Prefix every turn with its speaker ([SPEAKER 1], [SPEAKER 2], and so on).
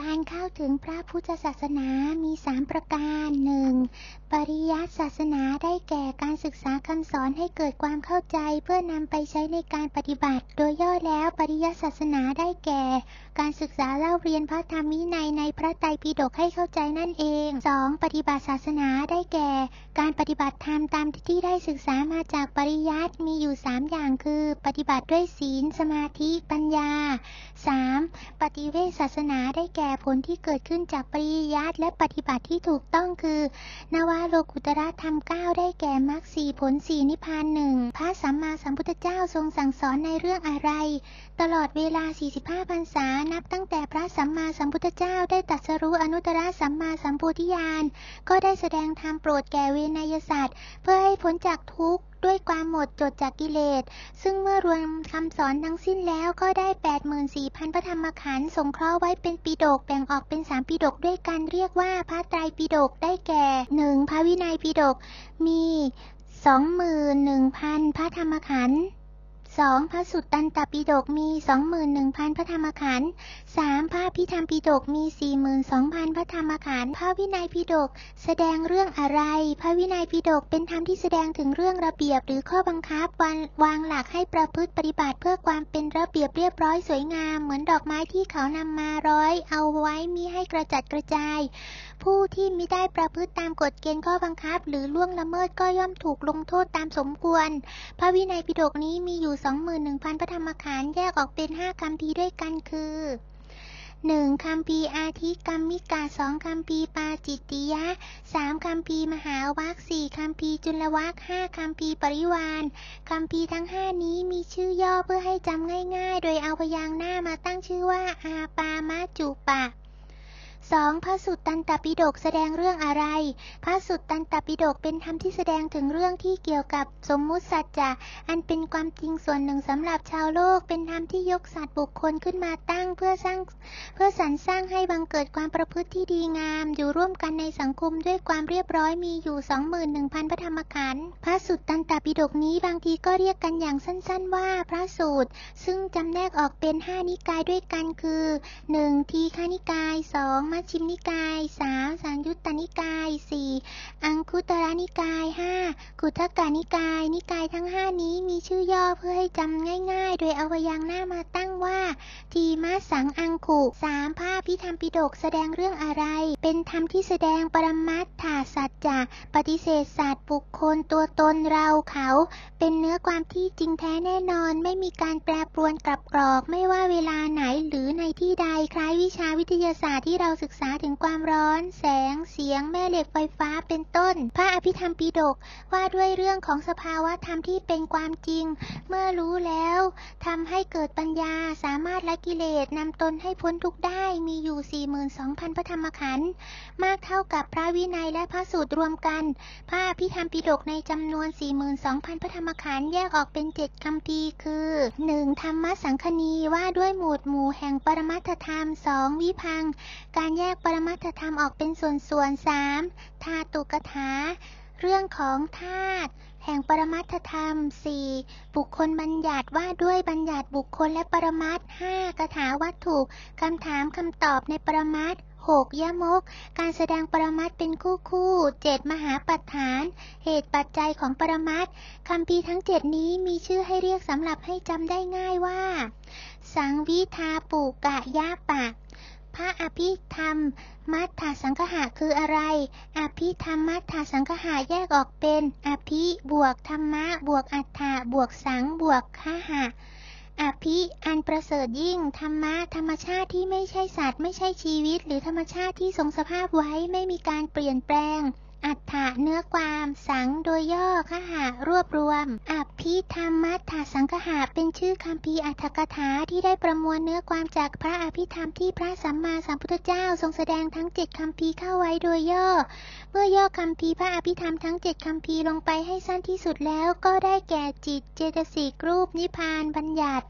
[SPEAKER 1] การเข้าถึงพระพุทธศาสนามีสามประการหนึ่งปริยัติศาสนาได้แก่การศึกษาคำสอนให้เกิดความเข้าใจ เพื่อนำไปใช้ในการปฏิบัติ โดยย่อแล้วปริยัติศาสนาได้แก่การศึกษาเล่าเรียนพระธรรมวินัยในพระไตรปิฎกให้เข้าใจนั่นเอง 2. ปฏิบัติศาสนาได้แก่ การปฏิบัติธรรมตามที่ได้ศึกษามาจากปริยัติมีอยู่ 3 อย่างคือ ปฏิบัติด้วยศีล สมาธิ ปัญญา 3. ปฏิเวทศาสนาได้แก่ผลที่เกิดขึ้นจากปริยัติและปฏิบัติที่ถูกต้องคือ นวโลกุตระธรรม 9 ได้แก่มรรคสีผลสี่นิพพานหนึ่งพระสัมมาสัมพุทธเจ้าทรงสั่งสอนในเรื่องอะไร ตลอดเวลา 45พรรษานับตั้งแต่พระสัมมาสัมพุทธเจ้าได้ตรัสรู้อนุตตรสัมมาสัมโพธิญาณ ก็ได้แสดงธรรมโปรดแก่เวนยสัตว์ เพื่อให้พ้นจากทุกข์ด้วยความหมดจดจากกิเลส ซึ่งเมื่อรวมคำสอนทั้งสิ้นแล้วก็ได้ 84,000 พระธรรมขันธ์สงเคราะห์ไว้เป็นปีดกแบ่งออกเป็น3ปีดกด้วยกันเรียกว่าพระไตรปิฎกได้แก่ 1. พระวินัยปิฎกมี 21,000 พระธรรมขันธ์ 2. พระสุตตันตปิฎกมี 21,000 พระธรรมขันธ์ 3. พระพิธรรมปิฎกมี 42,000 พระธรรมขันธ์ พระวินัยปิฎกแสดงเรื่องอะไร พระวินัยปิฎกเป็นธรรมที่แสดงถึงเรื่องระเบียบหรือข้อบังคับวางวางหลักให้ประพฤติปฏิบัติเพื่อความเป็นระเบียบเรียบร้อยสวยงาม เหมือนดอกไม้ที่เขานำมาร้อย เอาไว้มิให้กระจัดกระจาย ผู้ที่มิได้ประพฤติตามกฎเกณฑ์ข้อบังคับ หรือล่วงละเมิดก็ย่อมถูกลงโทษตามสมควร พระวินัยปิฎกนี้มีอยู่ 21,000 พระธรรมขันธ์แยกออกเป็น 5คำพีด้วยกันคือ 1. คำพีอาทิกรรมิกาสองคำพีปาจิตติยะ 3. คำพีมหาวัคสี่คำพีจุลวัคห้าคำพีปริวานคำพีทั้ง5นี้มีชื่อย่อเพื่อให้จำง่ายๆ โดยเอาพยางค์หน้ามาตั้งชื่อว่าอาปามาจุปะ 2. พระสุตตันตปิฎกแสดงเรื่องอะไร พระสุตตันตปิฎกเป็นธรรมที่แสดงถึงเรื่องที่เกี่ยวกับสมมุติสัจจะอันเป็นความจริงส่วนหนึ่งสำหรับชาวโลก เป็นธรรมที่ยกสัตว์บุคคลขึ้นมาตั้งเพื่อสร้างเพื่อสรรสร้างให้บังเกิดความประพฤติที่ดีงาม อยู่ร่วมกันในสังคมด้วยความเรียบร้อยมีอยู่ 21,000 พระธรรมขันธ์พระสุตตันตปิฎกนี้บางทีก็เรียกกันอย่างสั้น ๆ ว่าพระสูตร ซึ่งจำแนกออกเป็น 5 นิกายด้วยกันคือ 1. ทีฆานิกาย 2. มัชิมนิกาย 3. สังยุตตนิกาย 4. อังคุตระนิกาย 5. กุทกานิกาย นิกายทั้ง 5 นี้มีชื่อย่อเพื่อให้จำง่าย ๆ โดยเอาพยางค์หน้ามาตั้งว่า ทีมาสังอังคุ 3. ภาพพิธรรมปิฎกแสดงเรื่องอะไร เป็นธรรมที่แสดงปรมัตถาสัจจะปฏิเสธศาสตว์บุคคลตัวตนเราเขา เป็นเนื้อความที่จริงแท้แน่นอน ไม่มีการแปรปรวนกลับกรอก ไม่ว่าเวลาไหนหรือในที่ใดคล้ายวิชาวิทยาศาสตร์ที่เราศึกษาถึงความร้อน แสง เสียง แม่เหล็กไฟฟ้าเป็นต้น พระอภิธรรมปิฎกว่าด้วยเรื่องของสภาวะธรรมที่เป็นความจริง เมื่อรู้แล้วทำให้เกิดปัญญาสามารถละกิเลสนำตนให้พ้นทุกข์ได้มีอยู่ 42,000 พระธรรมขันธ์มากเท่ากับพระวินัยและพระสูตรรวมกัน พระอภิธรรมปิฎกในจำนวน 42,000 พระธรรมขันธ์แยกออกเป็น 7คำพีคือ 1. ธรรมสังคณีว่าด้วยหมวดหมู่แห่งปรมัตถธรรม 2. วิพังการแยกปรมัตถธรรมออกเป็นส่วนๆ 3. ธาตุกถา เรื่องของธาตุแห่งปรมัตถธรรม 4. บุคคลบัญญัติว่าด้วยบัญญัติบุคคลและปรมัตถ์ 5. กถาวัตถุคำถามคำตอบในปรมัตถ์ 6. ยมก การแสดงปรมัตเป็นคู่คู่ 7. มหาปัฏฐาน เหตุปัจจัยของปรมัตคำพีทั้ง7นี้มีชื่อให้เรียกสำหรับให้จำได้ง่ายว่า สังวิทาปุกะยะปะ พระอภิธรรม มัทธสังคหะคืออะไร อภิธรรมมัทธสังคหะแยกออกเป็น อภิบวกธรรมะ บวกอัฏฐะบวกสังบวกขหะ อภิอันประเสริฐยิ่ง ธรรมะ ธรรมชาติที่ไม่ใช่สัตว์ ไม่ใช่ชีวิต หรือธรรมชาติที่ทรงสภาพไว้ไม่มีการเปลี่ยนแปลง อัฏฐะเนื้อความสังโดยย่อขหะรวบรวมอภิธรรมมัทธสังคหะเป็นชื่อคำพีอัฏฐกถาที่ได้ประมวลเนื้อความจากพระอภิธรรมที่พระสัมมาสัมพุทธเจ้าทรงแสดงทั้งเจ็ดคำพีเข้าไว้โดยย่อ เมื่อย่อคำพีพระอภิธรรมทั้งเจ็ดคำพีลงไปให้สั้นที่สุดแล้วก็ได้แก่จิตเจตสิกรูปนิพพานบัญญัติ